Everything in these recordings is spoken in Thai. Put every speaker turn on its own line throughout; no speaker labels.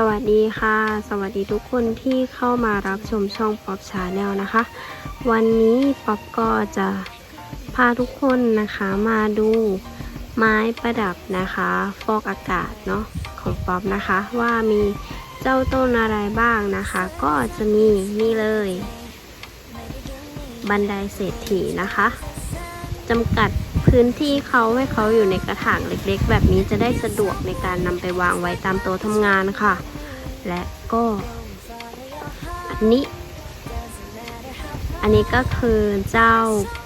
สวัสดีค่ะ สวัสดีทุกคนที่เข้ามารับชมช่องป๊อปชาแนลนะคะ วันนี้ป๊อปก็จะพาทุกคนนะคะมาดูไม้ประดับนะคะ ฟอกอากาศเนาะของป๊อปนะคะ ว่ามีเจ้าต้นอะไรบ้างนะคะ ก็จะมีนี่เลย บันไดเศรษฐีนะคะจำกัด พื้นที่เขาให้เขาอยู่ในกระถางเล็กๆ แบบนี้จะได้สะดวกในการนำไปวางไว้ตามโต๊ะทำงานค่ะ และก็ อันนี้ อันนี้ก็คือเจ้า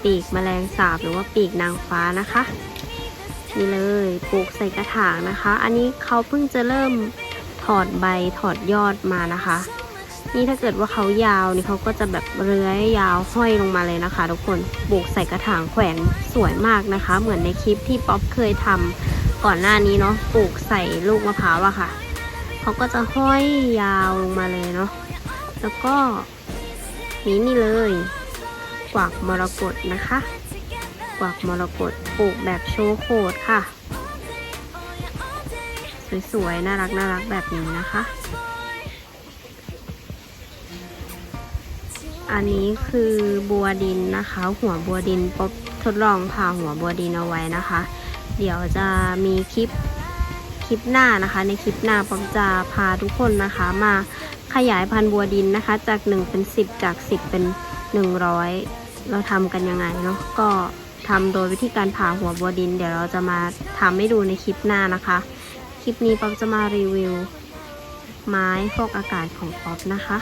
ปีกแมลงสาบหรือว่าปีกนางฟ้านะคะนี่เลยปลูกใส่กระถางนะคะ อันนี้เขาเพิ่งจะเริ่มถอดใบถอดยอดมานะคะ นี่ถ้าเกิดว่าเขายาวนี่เขาก็จะแบบเลื้อยยาวห้อยลงมาเลยนะคะ ทุกคนปลูกใส่กระถางแขวนสวยมากนะคะ เหมือนในคลิปที่ป๊อปเคยทำก่อนหน้านี้เนาะปลูกใส่ลูกมะพร้าวอะค่ะเขาก็จะห้อยยาวลงมาเลยเนาะแล้วก็นี่นี่เลย กวักมรกตนะคะ กวักมรกตปลูกแบบโชว์โคดค่ะ สวยๆน่ารักน่ารักแบบนี้นะคะ อันนี้คือบัวดินนะคะ หัวบัวดินป๊อบทดลองผ่าหัวบัวดินเอาไว้นะคะ เดี๋ยวจะมีคลิปคลิปหน้านะคะ ในคลิปหน้าป๊อบจะพาทุกคนนะคะมาขยายพันธุ์บัวดินนะคะ จาก 1 เป็น 10 จาก 10 เป็น 100 เราทำกันยังไงเนาะก็ทำโดยวิธีการผ่าหัวบัวดิน เดี๋ยวเราจะมาทำให้ดูในคลิปหน้านะคะ คลิปนี้ป๊อบจะมารีวิว ไม้ฟอกอากาศของป๊อบนะคะ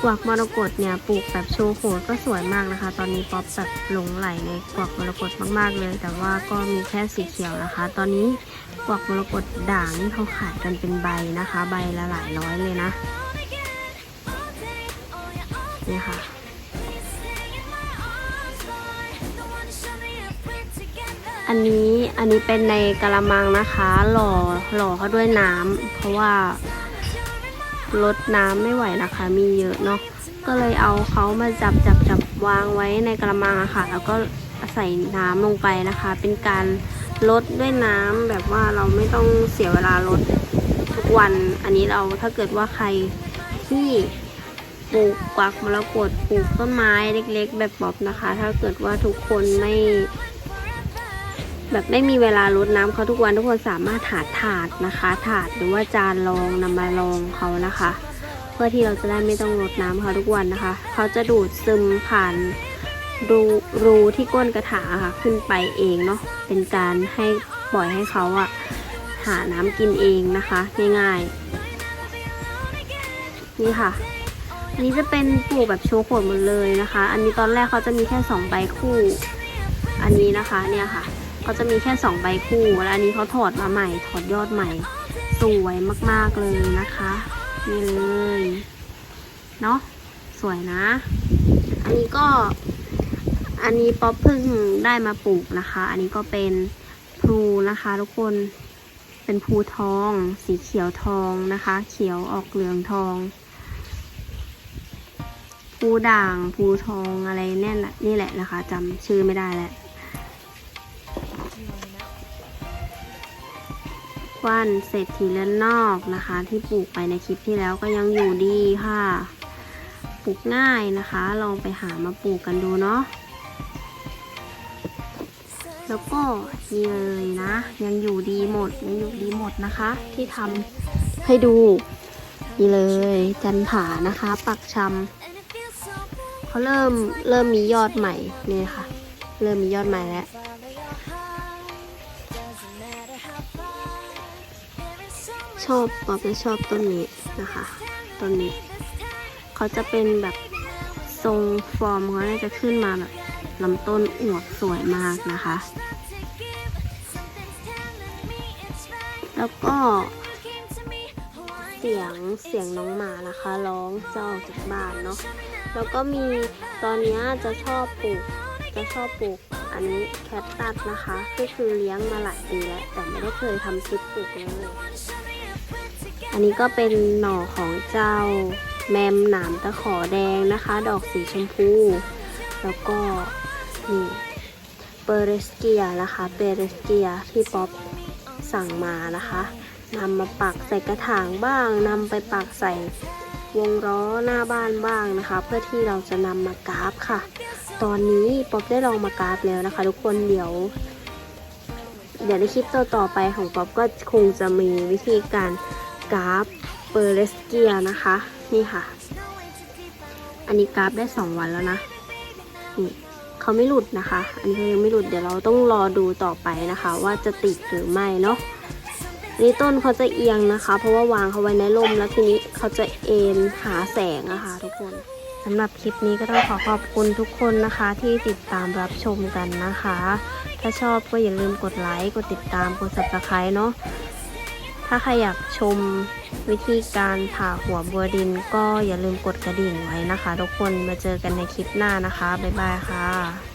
กวักมรกตเนี่ยปลูกแบบโชว์โขดก็สวยมากนะคะ ตอนนี้ป๊อปแบบหลงไหลในกวักมรกตมากๆเลย แต่ว่าก็มีแค่สีเขียวนะคะ ตอนนี้กวักมรกตด่างนี่เขาขายกันเป็นใบนะคะ ใบละหลายร้อยเลยนะนี่ค่ะอันนี้อันนี้เป็นในกระมังนะคะ หล่อหล่อเขาด้วยน้ำเพราะว่า ลดน้ำไม่ไหวนะคะ มีเยอะเนาะก็เลยเอาเขามาจับจับจับวางไว้ในกระมังอะค่ะ แล้วก็ใส่น้ำลงไปนะคะ เป็นการลดด้วยน้ำแบบว่าเราไม่ต้องเสียเวลาลดทุกวัน อันนี้เราถ้าเกิดว่าใครที่ปลูกกวักมรกตปลูกต้นไม้เล็ก ๆ แบบบ๊อบนะคะ ถ้าเกิดว่าทุกคนไม่ แบบไม่มีเวลารดน้ำเขาทุกวันทุกคนสามารถหาถาดนะคะ ถาดหรือว่าจานรองนำมารองเขานะคะ เพื่อที่เราจะได้ไม่ต้องรดน้ำเขาทุกวันนะคะ เขาจะดูดซึมผ่านรูรูที่ก้นกระถางค่ะ ขึ้นไปเองเนาะเป็นการให้ปล่อยให้เขาอะหาน้ำกินเองนะคะ ง่ายๆ นี่ค่ะอันนี้จะเป็นปลูกแบบโชว์โขดหมดเลยนะคะ อันนี้ตอนแรกเขาจะมีแค่สองใบคู่ อันนี้นะคะเนี่ยค่ะ เขาจะมีแค่สองใบคู่แล้วอันนี้เขาถอดมาใหม่ ถอดยอดใหม่ สวยมากๆเลยนะคะ นี่เลยเนาะสวยนะ อันนี้ก็ อันนี้ป๊อปพิ่งได้มาปลูกนะคะ อันนี้ก็เป็นพลูนะคะ ทุกคนเป็นพลูทอง สีเขียวทองนะคะ เขียวออกเหลืองทองพูด่างพูทองอะไรแน่นละนี่แหละนะคะจำชื่อไม่ได้แหละ ว่านเศรษฐีเลือนนอกนะคะ ที่ปลูกไปในคลิปที่แล้วก็ยังอยู่ดีค่ะ ปลูกง่ายนะคะ ลองไปหามาปลูกกันดูเนาะแล้วก็นี่เลยนะ ยังอยู่ดีหมดยังอยู่ดีหมดนะคะ ที่ทำให้ดูนี่เลยจันผานะคะ ปักชำเขาเริ่มเริ่มมียอดใหม่นี่ค่ะ เริ่มมียอดใหม่แล้ว ชอบป๊อปจะชอบต้นนี้นะคะต้นนี้ เขาจะเป็นแบบทรงฟอร์มเขาจะขึ้นมาแบบลำต้นอวบสวยมากนะคะ แล้วก็เสียงเสียงน้องหมานะคะร้องเจ้าจากบ้านเนาะแล้วก็มีตอนนี้จะชอบปลูกจะชอบปลูกอันนี้แคคตัสนะคะ ก็คือเลี้ยงมาหลายปีแล้วแต่ไม่ได้เคยทำคลิปปลูกเลย อันนี้ก็เป็นหน่อของเจ้าแมมหนามตะขอแดงนะคะ ดอกสีชมพู แล้วก็นี่เปเรสเกียนะคะเปเรสเกียที่ป๊อปสั่งมานะคะนำมาปักใส่กระถางบ้างนำไปปักใส่วงล้อหน้าบ้านบ้างนะคะ เพื่อที่เราจะนำมากราฟค่ะ ตอนนี้ป๊อบได้ลองมากราฟแล้วนะคะ ทุกคนเดี๋ยว เดี๋ยวในคลิปต่อๆไปของป๊อบก็คงจะมีวิธีการ กราฟเปอร์เลสเกียนะคะ นี่ค่ะ อันนี้กราฟได้ 2 วันแล้วนะ นี่เขาไม่หลุดนะคะ อันนี้เขายังไม่หลุด เดี๋ยวเราต้องรอดูต่อไปนะคะ ว่าจะติดหรือไม่เนาะอันนี้ต้นเขาจะเอียงนะคะ เพราะว่าวางเขาไว้ในร่มแล้วทีนี้เขาจะเอ็นหาแสงอะคะทุกคนสำหรับคลิปนี้ก็ต้องขอขอบคุณทุกคนนะคะ ที่ติดตามรับชมกันนะคะ ถ้าชอบก็อย่าลืมกดไลค์ กดติดตาม กด subscribe เนาะ ถ้าใครอยากชมวิธีการผ่าหัวบัวดินก็อย่าลืมกดกระดิ่งไว้นะคะ ทุกคนมาเจอกันในคลิปหน้านะคะ บ๊ายบายค่ะ